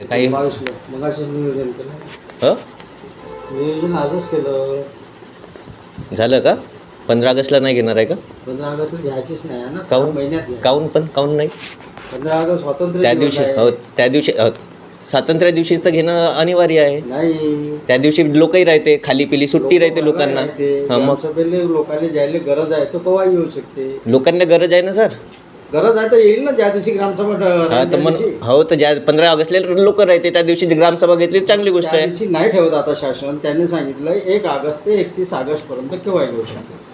काही नियोजन ह? आजच केलं. झालं का? पंधरा ऑगस्टला नाही घेणार आहे का? पंधरा ऑगस्ट घ्यायचीच नाही ना. काहून? महिन्यात. काऊन पण? काऊन नाही? पंधरा ऑगस्ट स्वातंत्र्य त्या दिवशी. हो त्या दिवशी हो, स्वातंत्र्य दिवशी तर घेणं अनिवार्य आहे. नाही. त्या दिवशी लोकही राहते खाली पिली सुट्टी राहते लोकांना. मग लोकांना ज्याला गरज आहे तो केव्हा येऊ शकते? लोकांना गरज आहे ना सर? गरज आहे तर येईल ना ज्या दिवशी ग्रामसभा हा तर मग. हो तर ज्या पंधरा ऑगस्टला लोक राहते त्या दिवशी ग्रामसभा घेतली चांगली गोष्ट आहे. दिवशी नाही ठेवत आता शासन. त्यांनी सांगितलं एक ऑगस्ट ते एकतीस ऑगस्ट पर्यंत केव्हा येऊ शकते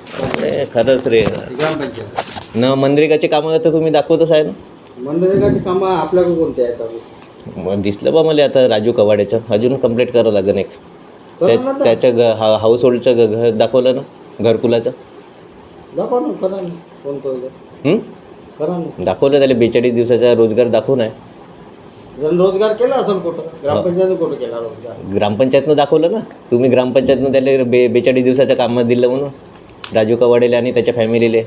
अरे, खरंच रे. ग्रामपंचायत. न मनरेगाचे कामं तर तुम्ही दाखवतच आहे ना? मनरेगाची कामं आपल्याकडे कोणते आहेत अजून? मग दिसलं बा मला आता राजू कवाड्याचं अजून कंप्लीट करावं लागेल एक. करा ना त्या- तर. त्याचं ग हा हाऊस होल्डचं घर दाखवलं ना? घरकुलाचं? दाखवा ना करा ना. फोन करू हं? दाखवलं त्याला बेचाळीस दिवसाचा रोजगार दाखवून आहे. रोजगार केला असेल कुठं? ग्रामपंचायत कुठं केला रोजगार? ग्रामपंचायतनं दाखवलं ना. तुम्ही ग्रामपंचायतनं त्याला बे बेचाळीस दिवसाचं काम दिलं म्हणून. राजू कवाडेले आणि त्याच्या फॅमिलीले.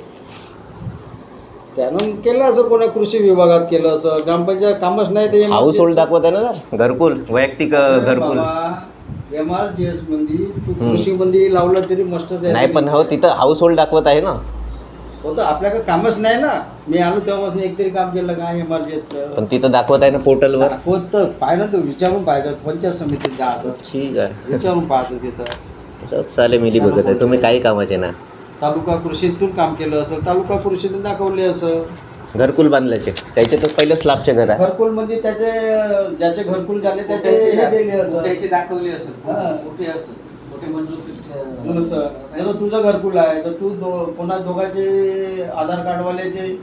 त्यानं केलं असं कोणा कृषी विभागात केलं असं ग्रामपंचायत कामच नाही ते हाऊस होल्ड दाखवत आहे ना सर घरकुल वैयक्तिक अ, घरकुल. एम आर जी एसमध्ये तू कृषी मध्ये लावलं तरी मस्त नाही पण हो तिथं हाऊस होल्ड दाखवत आहे ना. होतं. आपल्याकडे कामच नाही ना. मी आलो तेव्हापासून एक तरी काम केलं का जी एसचं पण तिथं दाखवत आहे ना पोर्टलवर? होतं पाहिलं तर विचारून पाहिजे पंचायत समितीत जायचं ठीक आहे. विचारून पाहतो तिथं. सब चाले मिली बघत आहे. तुम्ही काही कामाचे ना. तालुका कृषीतून काम केलं असं. तालुका कृषीतून दाखवले असं. घरकुल बांधल्याचे. त्याचे तर पहिलं स्लॅबचे घर आहे. घरकुलमध्ये त्याचे ज्याचे घरकुल झाले त्याचे हे दिले असं. त्याची दाखवली असेल हा. कुठे असेल जसं तुझं घरकुल आहे तर तू दो कोणा दोघांचे आधार कार्डवाल्याचे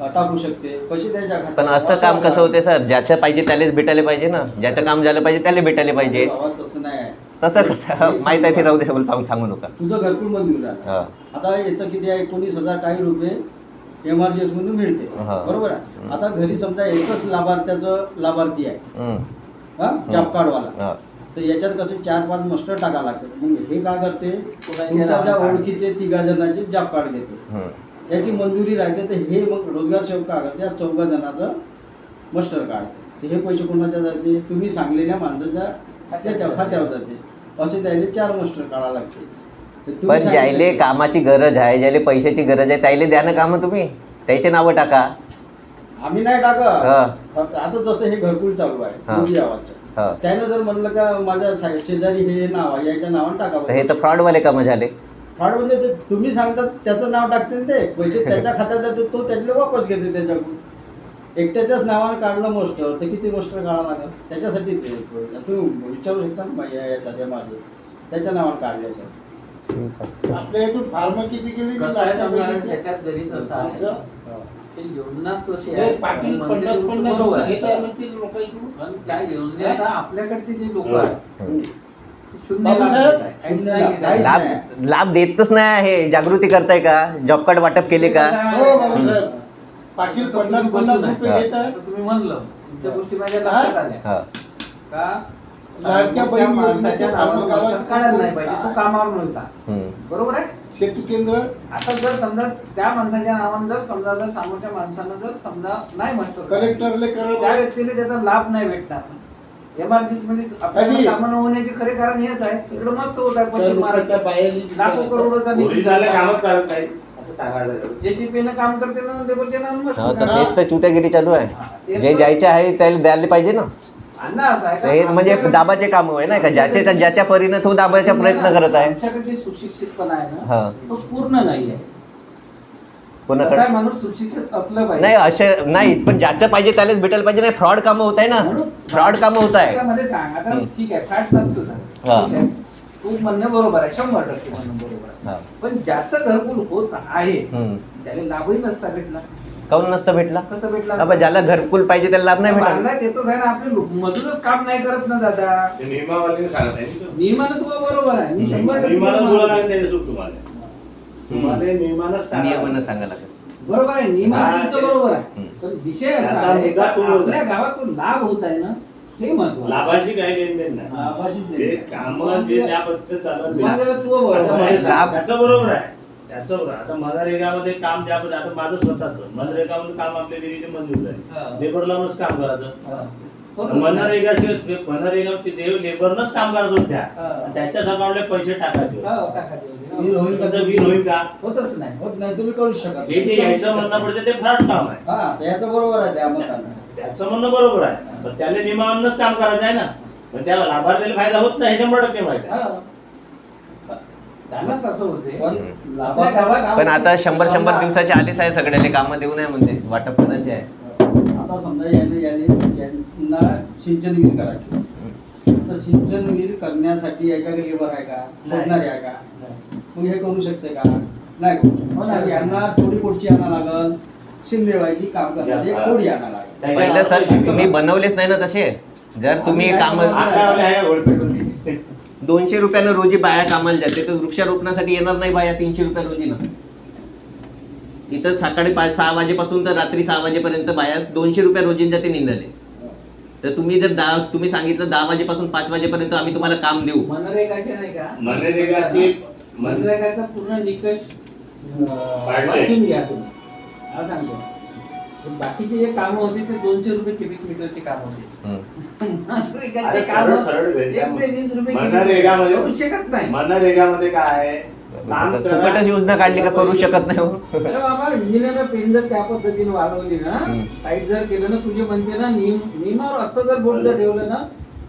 अं, टाकू शकते. पैसे त्याच्या. पण असं काम कसं होते सर? ज्याचं पाहिजे त्यालाच भेटायला पाहिजे ना? ज्याचं काम झालं पाहिजे त्याला भेटायला पाहिजे. तसं नाही. आहे तसं कसं? माहीत आहे ते राहू दे सांगू सांगू नका. तुझं घरकुल मधून झालं हा. आता येतं किती आहे? एकोणीस हजार काही रुपये एम आर जी एस मधून मिळते. बरोबर आहे? आता घरी समजा एकच लाभार्थ्याचं लाभार्थी आहे. हा? जॉब कार्डवाला. तर याच्यात कसे चार पाच मस्टर टाका लागतात मग हे काय करते? तुमच्या ज्या ओळखीचे तिघा जणांचे जॉब कार्ड घेते. याची मंजुरी राहते तर हे मग रोजगार सेवक काय करते? या चौघा जणांचं मस्टर कार्ड तर हे पैसे कोणाच्या जाते? तुम्ही सांगलेल्या माणसाच्या त्याच्या खात्यावर जाते. असे त्याला चार मस्टर काढा लागते. पण सांगितलं- कामाची गरज आहे ज्याले पैशाची गरज आहे त्याला द्या ना कामं तुम्ही. त्याचे नावं टाका. आम्ही नाही हा. टाकत फक्त आता जसं हे घरकुल चालू आहे हा. मोदी आवाजचं हा त्यानं जर म्हणलं का माझ्या सा- शेजारी हे नाव आहे याच्या नावानं टाका तर हे तर फ्रॉडवाले कामं झाले फ्रॉड म्हणजे ते तुम्ही सांगतात त्याचं नाव टाकते ना ते पैसे त्याच्या खात्यात जाते तो त्यातले वापस घेते त्याच्याकडून एकट्याच्याच नावानं काढलं मोस्ट तर किती मोस्ट काढावं लागेल त्याच्यासाठी ते तुम्ही विचारू शकता ना बाई याच्या माझं त्याच्या नावानं काढलं तर आपल्या इथून फार्म किती गेली कसं आहे समजा त्याच्यात जरी तसं आहे. ते योजना तशी आहे? पाटील मंदिर पन्नास पन्नास बरोबर रुपये आहे. घेता म्हणतील लोक इकडून. पण त्या योजनेचा आपल्याकडचे जे लोक आहेत हम्म. ते शून्य लाभ बाबूसाहेब, आहे. काहीच नाही लाभ देतच नाही आहे. जागृती करताय का? जॉब कार्ड वाटप केले का? हो बाबासाहेब पाटील पन्नास पन्नास रुपये. घेत आहे तुम्ही म्हणलं तुमच्या गोष्टी माझ्या लक्षात आल्या. हा. का? लाडक्या बहीण माणसाच्या योजनेच्या नावानं काढायला नाही पाहिजे. तो कामावर नव्हता हम्म. बरोबर आहे? सेतू केंद्र? आता जर समजा त्या माणसाच्या नावानं जर समजा जर समोरच्या माणसानं जर समजा नाही मास्टर कलेक्टरले त्या करा व्यक्तीला त्याचा लाभ नाही भेटणार. एमआरजीसमध्ये आपल्याला कधी? कामं न होण्याचे खरे कारण हेच आहे. तिकडे मस्त होत. आहे तर पश्चिम रुपयाच्या महाराष्ट्रात बाहेर लाखो करोडचा निधी ओरिजिनल कामच चालत नाही. असं सांगायला JCP न काम करते ना हा तर. तेच तर चुत्यागिरी चालू आहे. जे जायचे आहे त्याला द्यायला पाहिजे ना. हे म्हणजे दाबाचे काम आहे ना का ज्याचे ज्याच्या परीनं तो दाबायचा प्रयत्न करत आहे. आमच्याकडे जे सुशिक्षितपणा आहे हा. ना तो पूर्ण नाही आहे. कोणाकडे? कसा आहे, माणूस सुशिक्षित असलं पाहिजे. नाही असे नाही पण ज्याचं पाहिजे त्यालाच भेटायला पाहिजे. नाही फ्रॉड कामं होत आहे ना. फ्रॉड कामं होत आहे. सांग आता. ठीक नसतो हा. तू म्हणणं बरोबर आहे शंभर टक्के म्हणणं बरोबर. आहे. पण ज्याचं घरकुल होत आहे. त्याला लाभही नसता भेटला. काऊन नसतं भेटला कसं भेटला अबा ज्याला घरकुल पाहिजे त्याला लाभ नाही भेटला बांधण्यात येतच आहे ना आपले लोक मजूरच काम नाही करत ना दादा ते नियमावलीने सांगत आहे ना तो. नियमानं तुला बरोबर आहे मी शंभर टक्के नियमानं तुला बोला मानतो. लागेल त्याच्यासोबत तुम्हाला तुम्हाला नियमानंच सांगावं नियमानं लागेल. सांगा बरोबर आहे नियमानं हा, तुमचं बरोबर आहे हम्म. पण विषय असा त्याचा आहे मुद्दा का तोच आपल्या आहे. गावात तो लाभ होत आहे ना हे महत्त्व लाभाशी काही घेणं देणं नाही. लाभाशी देणं. कामं जे त्या पद्धतीने चालत नाही. तू आता बरोबर मला आहे. लाभ- त्याचं बरोबर आहे त्याचं. आता मनरेगामध्ये काम ज्या पद्धती- आता माझं स्वतःच. मनरेगामध्ये काम आपल्या विहिरीचे मंजूर. झाले. लेबर लावूनच काम करायचं. हा. होत मनरेगाचे देव लेबरनच काम करत होत्या. हा. त्याच्याच अकाउंटला पैसे टाकायचे. हो, वीर. होईल का? होतच नाही. होत नाही तुम्ही करू शकत हे जे यायचं म्हणणं पडतं ते फ्रॉड काम आहे. हा त्याचं बरोबर आहे त्या मतानं. त्याचं म्हणणं बरोबर आहे. पण त्याला नियमावरच काम करायचं आहे ना. पण त्या लाभार्थीला फायदा होत नाही हे शंभर टक्के माहिती आहे हो. त्यांना कसं होते पण आता शंभर शंभर दिवसाचे आलेच आहे सगळ्याले कामं देऊ नये म्हणते. वाटप करायचे आहे. आता समजा याने याने यांना सिंचन विहीर करायची. तर सिंचन विहीर करण्यासाठी याच्याकडे लेबर आहे का. शोधणारे आहे का? मग हे करू शकते का? नाही करू शकत. हो यांना थोडी कोडची आणा लागल. शिंदेवायची काम करणारी कोडी आणा लागेल. पहिलं सर तुम्ही बनवलेच नाही ना तसे? जर तुम्ही काम दोनशे रुपयानं रोजी बाया कामाला जाते. तर वृक्षारोपणासाठी येणार नाही बाया तीनशे रुपया रोजीनं. इथं सकाळी पाच सहा वाजेपासून तर रात्री सहा वाजेपर्यंत बाया दोनशे रुपया रोजीन जाते निंदाले. तर तुम्ही जर दहा तुम्ही सांगितलं दहा वाजेपासून पाच वाजेपर्यंत आम्ही तुम्हाला काम देऊ. मनरेगाचे नाही का? मनरेगाची मनरेगाचा पूर्ण निकष. वाचून घ्या तुम्ही. सांगतो. बाकीचे जे कामं होते ते दोनशे रुपये क्युबिक मीटरचे काम होते शकत नाही मनरेगामध्ये काय आहे. फुकटच योजना काढली का करू शकत नाही हो. बाबा इंजिनियर पेन जर त्या पद्धतीने वाढवली ना. टाईट जर केलं ना तुझे म्हणते ना नियम नियमावर असं जर जर ठेवलं ना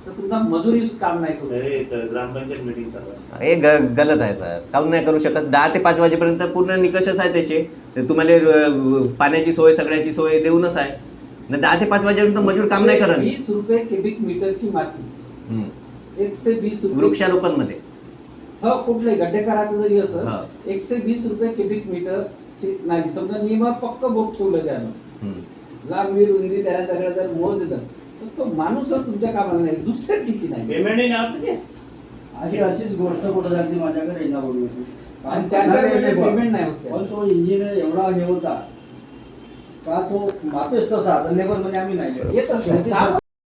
तर तुमचा मजुरी काम नाही करू हे ग्रामपंचायत मीटिंग चालू आहे. हे ग गलत आहे सर काऊन नाही करू शकत. दहा ते पाच वाजेपर्यंत पूर्ण निकषच आहे त्याचे. ते तुम्हाला अं, पाण्याची सोय सगळ्याची सोय देऊनच आहे. न दहा ते पाच वाजेपर्यंत मजूर काम नाही करत. वीस रुपये क्युबिक मीटरची माती. हं. एकशे वीस रुपये. वृक्षारोपणमध्ये हो कुठले गड्डे करायचं जरी हा. असं एकशे वीस रुपये क्युबिक मीटर नाही. समजा नियमात पक्क बोट ठेवलं त्यानं हं. लांबी रुंदी त्याला सगळं जर मोज तर तो माणूसच तुमच्या कामाला नाही दुसऱ्या दिवशी नाही पेमेंटही ते. अशी अशीच गोष्ट कुठं झाली माझ्याकडे रेंजा बोलली होती आणि महिने पेमेंट नाही होत. पण तो इंजिनियर एवढा हे होता का तो मापेस तसा तर लेबर म्हणजे आम्ही नाही येतच नाही. शेवटी